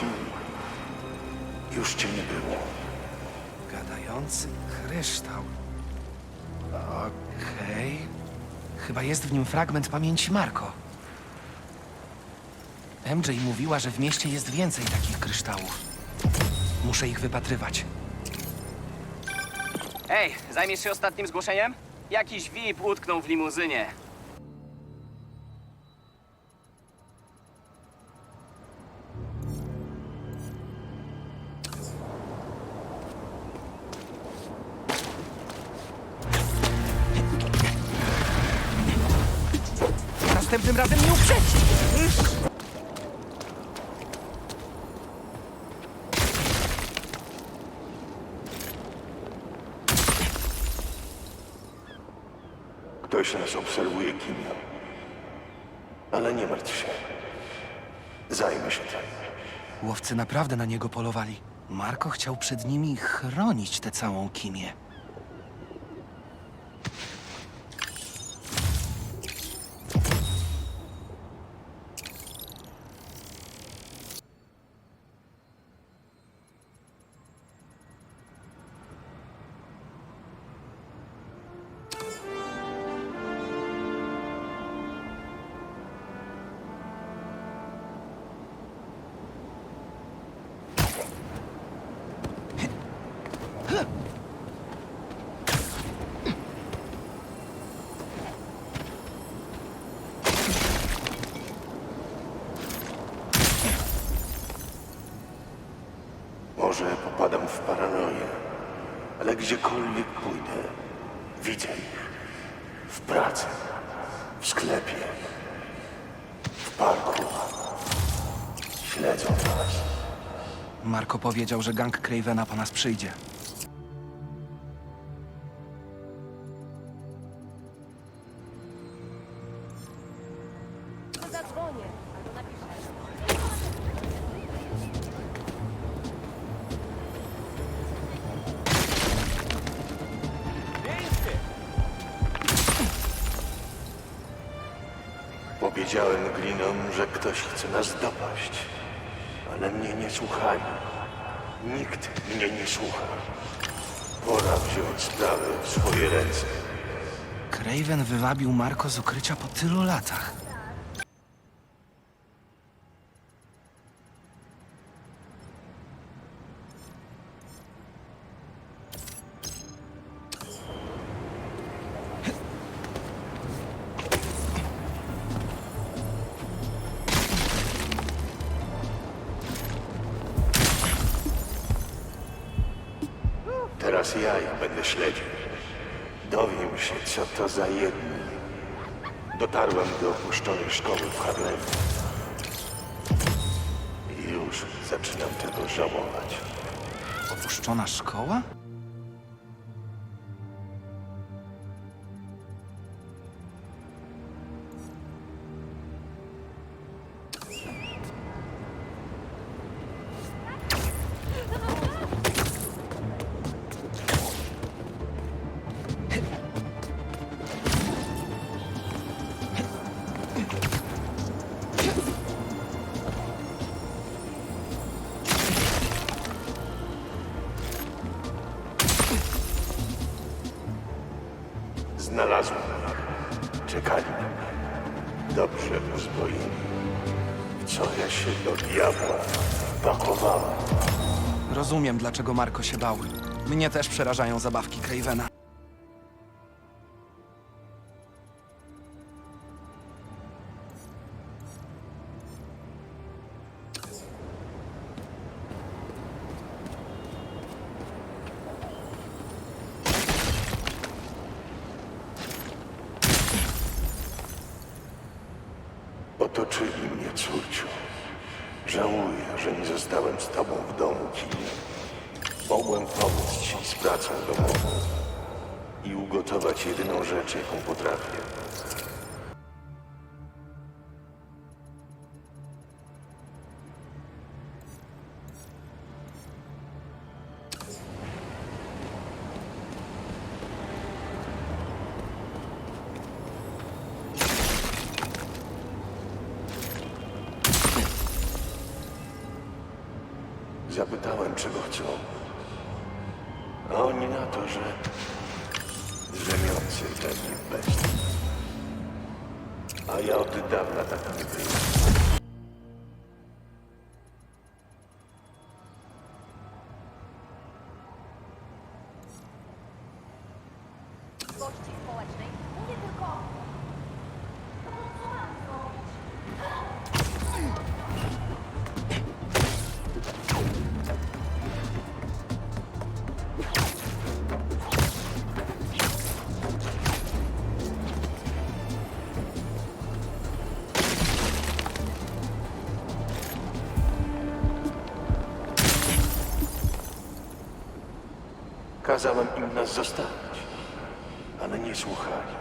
chwili już cię nie było. Gadający kryształ. Okej. Chyba jest w nim fragment pamięci Marko. MJ mówiła, że w mieście jest więcej takich kryształów. Muszę ich wypatrywać. Ej, zajmiesz się ostatnim zgłoszeniem? Jakiś VIP utknął w limuzynie. Ktoś nas obserwuje, Kimio. Ale nie martw się. Zajmę się tym. Łowcy naprawdę na niego polowali. Marko chciał przed nimi chronić tę całą kimię. Może popadam w paranoję, ale gdziekolwiek pójdę, widzę ich. W pracy, w sklepie, w parku. Śledzą nas. Marko powiedział, że gang Cravena po nas przyjdzie. Powiedziałem glinom, że ktoś chce nas dopaść, ale mnie nie słuchali. Nikt mnie nie słucha. Pora wziąć sprawę w swoje ręce. Craven wywabił Marko z ukrycia po tylu latach. Teraz ja ich będę śledził. Dowiem się, co to za jedni. Dotarłem do opuszczonej szkoły w Harlemie. I już zaczynam tego żałować. Opuszczona szkoła? W co ja się do diabła pakowałem? Rozumiem, dlaczego Marko się bał. Mnie też przerażają zabawki Cravena. Otoczyli mnie, córciu. Żałuję, że nie zostałem z tobą w domu, Kim. Mogłem pomóc ci z pracą domową i ugotować jedyną rzecz, jaką potrafię. Zapytałem, czego chcą. A oni na to, że drzemiący we mnie bestii. A ja od dawna tak nie byłem. Kazałem im nas zostawić, ale nie słuchali.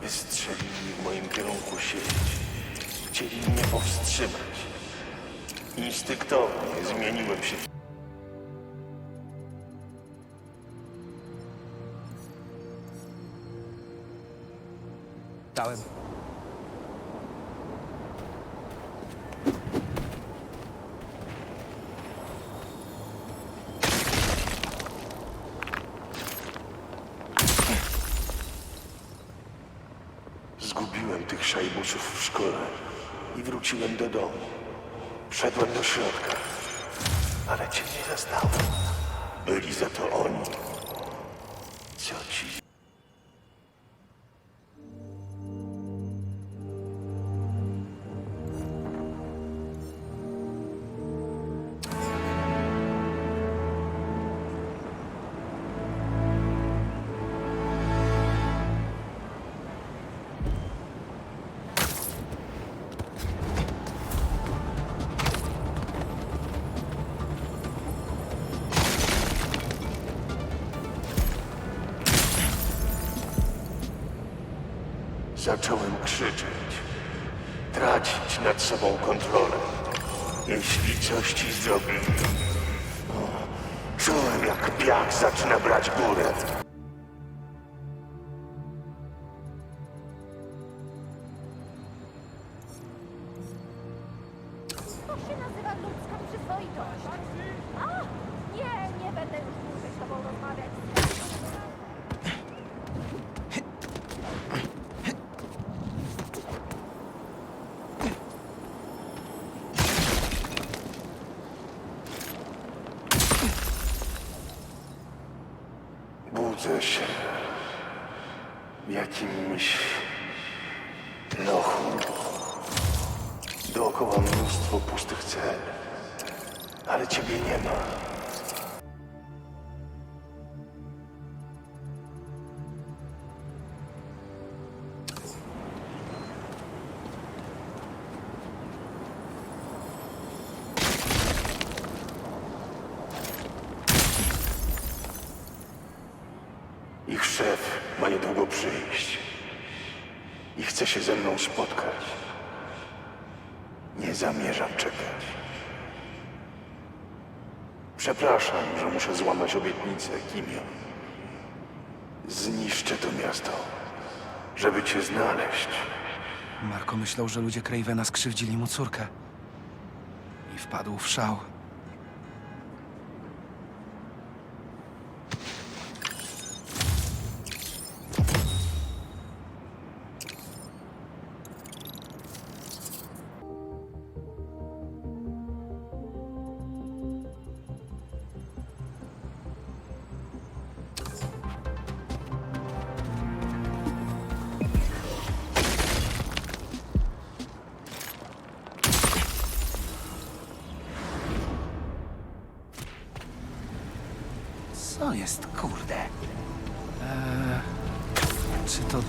Wystrzelili w moim kierunku sieć. Chcieli mnie powstrzymać. Instynktownie zmieniłem się Dałem. Tych szajbusów w szkole i wróciłem do domu. Wszedłem do środka, ale cię nie zastałem. Byli za to oni. Zacząłem krzyczeć, tracić nad sobą kontrolę. Jeśli coś ci zrobili, o, czułem jak piach zaczyna brać górę. To się nazywa ludzka przyzwoitość. A! Nie, nie będę już dłużej z tobą rozmawiać. W jakimś lochu. Dookoła mnóstwo pustych cel, ale ciebie nie ma. Przyjść i chce się ze mną spotkać. Nie zamierzam czekać. Przepraszam, że muszę złamać obietnicę, Kimio. Zniszczę to miasto, żeby cię znaleźć. Marko myślał, że ludzie Cravena skrzywdzili mu córkę. I wpadł w szał.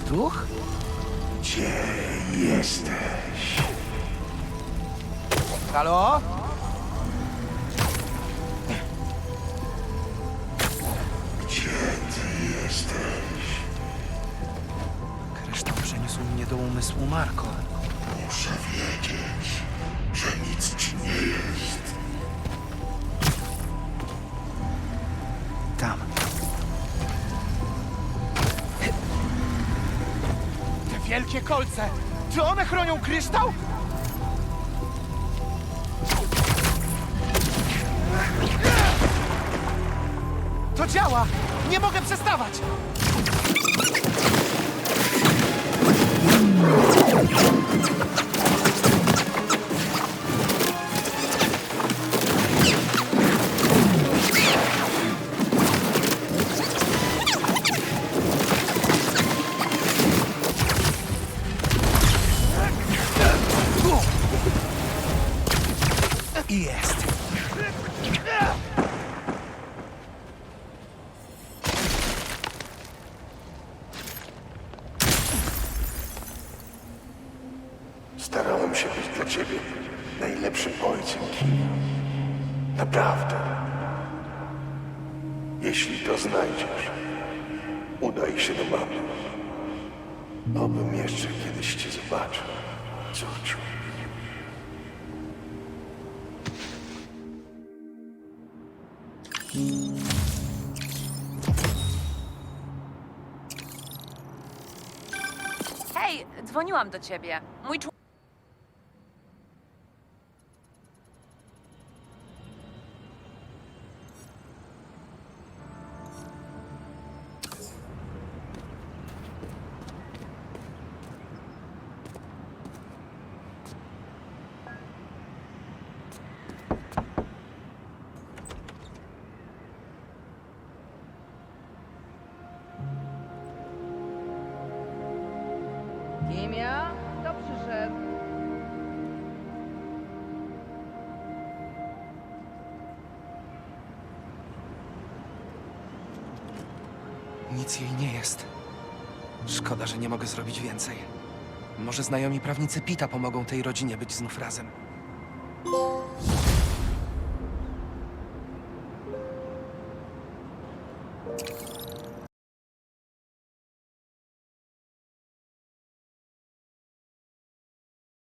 Duch? Gdzie jesteś? Halo? Gdzie ty jesteś? Kryształ przeniósł mnie do umysłu Marko. Muszę wiedzieć, wielkie kolce! Czy one chronią kryształ? To działa! Nie mogę przestawać! Starałem się być dla ciebie najlepszym ojcem, Kim. Naprawdę. Jeśli to znajdziesz, udaj się do mamy. Obym jeszcze kiedyś cię zobaczył, córciu. Hej, dzwoniłam do ciebie. Mój człowiek. Nic jej nie jest. Szkoda, że nie mogę zrobić więcej. Może znajomi prawnicy Pita pomogą tej rodzinie być znów razem.